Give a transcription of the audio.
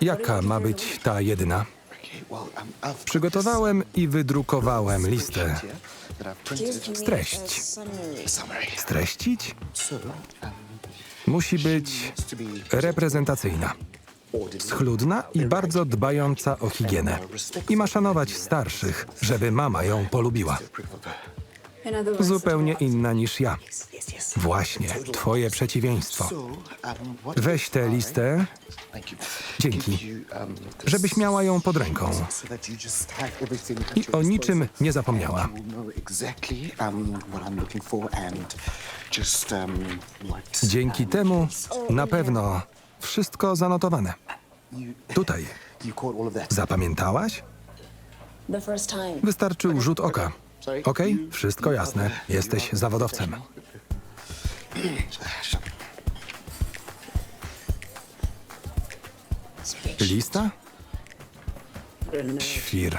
Jaka ma być ta jedyna? Przygotowałem i wydrukowałem listę. Streść. Streścić? Musi być reprezentacyjna, schludna i bardzo dbająca o higienę. I ma szanować starszych, żeby mama ją polubiła. Zupełnie inna niż ja. Właśnie, twoje przeciwieństwo. Weź tę listę, dzięki, żebyś miała ją pod ręką i o niczym nie zapomniała. Dzięki temu na pewno wszystko zanotowane. Tutaj. Zapamiętałaś? Wystarczył rzut oka. Okej? Wszystko jasne. Jesteś zawodowcem. Lista? Świr.